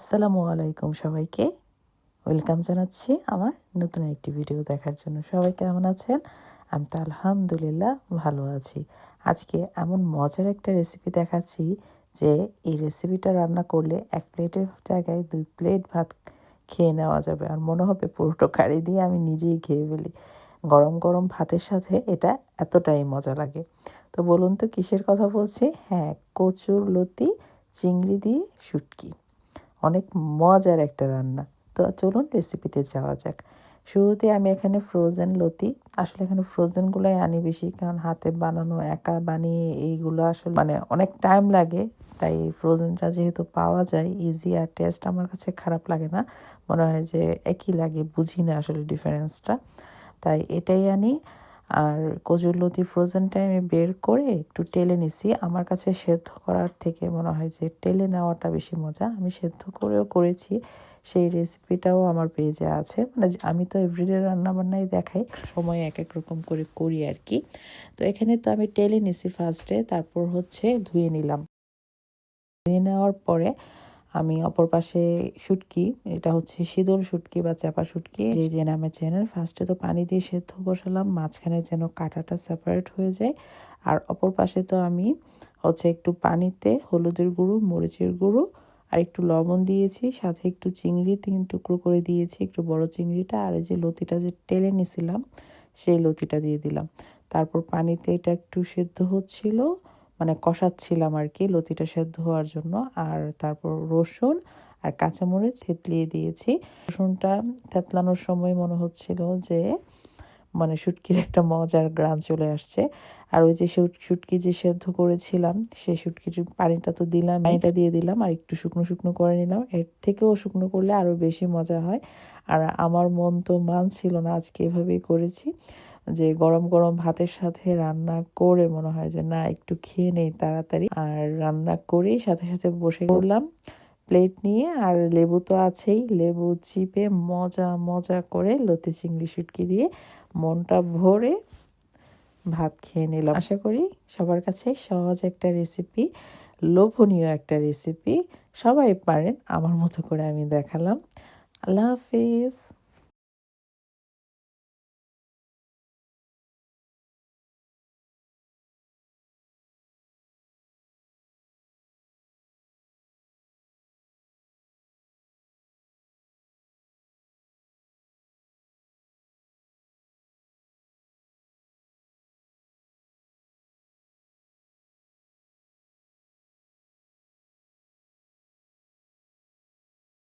আসসালামু আলাইকুম সবাইকে। ওয়েলকাম জানাচ্ছি আমার নতুন একটি ভিডিও দেখার জন্য। সবাই কেমন আছেন? আমি তো আলহামদুলিল্লাহ ভালো আছি। আজকে এমন মজার একটা রেসিপি দেখাচ্ছি যে এই রেসিপিটা রান্না করলে এক প্লেটের জায়গায় দুই প্লেট ভাত খেয়ে নেওয়া যাবে। আর মনে হবে পুরোটো কারি দিয়ে আমি নিজেই খেয়ে ফেলি। গরম গরম ভাতের সাথে এটা এতটাই মজা লাগে। তো বলুন তো কিসের কথা বলছি? হ্যাঁ কচুর লতি, চিংড়ি দিয়ে শুটকি। অনেক মজার একটা রান্না। তো চলুন রেসিপিতে যাওয়া যাক। শুরুতে আমি এখানে ফ্রোজেন লতি। আসলে এখানে ফ্রোজেনগুলোই আনি বেশি, কারণ হাতে বানানো, একা বানিয়ে এইগুলো আসলে মানে অনেক টাইম লাগে। তাই ফ্রোজেনটা যেহেতু পাওয়া যায় ইজি আর টেস্ট আমার কাছে খারাপ লাগে না। মনে হয় যে একই লাগে, বুঝি না আসলে ডিফারেন্সটা তাই এটাই আনি। আর কজুরলতি ফ্রোজেনটা আমি বের করে একটু টেলে নিছি। আমার কাছে সেদ্ধ করার থেকে মনে হয় যে টেলে নেওয়াটা বেশি মজা। আমি সেদ্ধ করেও করেছি। সেই রেসিপিটাও আমার পেজে আছে। মানে আমি তো এভরিডে রান্নাবান্নাই দেখাই। সময় এক এক রকম করে করি আর কি। তো এখানে তো আমি টেলে নিছি ফার্স্টে তারপর হচ্ছে ধুয়ে নিলাম। ধুয়ে নেওয়ার পরে আমি অপর পাশে শুটকি এটা হচ্ছে শীতল শুটকি বা চাপা শুটকি যে যে নামে চেনেন। ফার্স্টে তো পানি দিয়ে সেদ্ধ বসালাম মাঝখানে যেন কাঁটাটা সেপারেট হয়ে যায়। আর অপর পাশে তো আমি হচ্ছে একটু পানিতে হলুদের গুঁড়ো মরিচের গুঁড়ো আর একটু লবণ দিয়েছি সাথে একটু চিংড়ি তিন টুকরো করে দিয়েছি একটু বড় চিংড়িটা আর এই যে লতিটা যে টেলে নিছিলাম সেই লতিটা দিয়ে দিলাম। তারপর পানিতে এটা একটু সেদ্ধ হচ্ছিল মানে কষাচ্ছিলাম আর কি লতিটা সেদ্ধ হওয়ার জন্য। আর তারপর রসুন আর কাঁচামরিচ থেতলিয়ে দিয়েছি। রসুনটা থেতলানোর সময় মনে হচ্ছিল যে মানে শুটকির একটা মজার গ্রান চলে আসছে। আর ওই যে শুটকি যে সেদ্ধ করেছিলাম, সেই শুটকির পানিটা তো দিলাম, পানিটা দিয়ে দিলাম আর একটু শুকনো শুকনো করে নিলাম। এর থেকেও শুকনো করলে আরও বেশি মজা হয়। আর আমার মন তো মান ছিল না আজকে এভাবেই করেছি। যে গরম গরম ভাতের সাথে রান্না করে মনে হয় যে, না, একটু খেয়ে নেই তাড়াতাড়ি। আর রান্না করেই সাথে সাথে বসে করলাম প্লেট নিয়ে আর লেবু তো আছেই। লেবু চিপে মজা মজা করে লতি চিংড়ি শুটকি দিয়ে মনটা ভরে ভাত খেয়ে নিলাম। আশা করি সবার কাছে সহজ একটা রেসিপি, লোভনীয় একটা রেসিপি সবাই পারেন। আমার মতো করে আমি দেখালাম। আল্লাহ হাফিজ।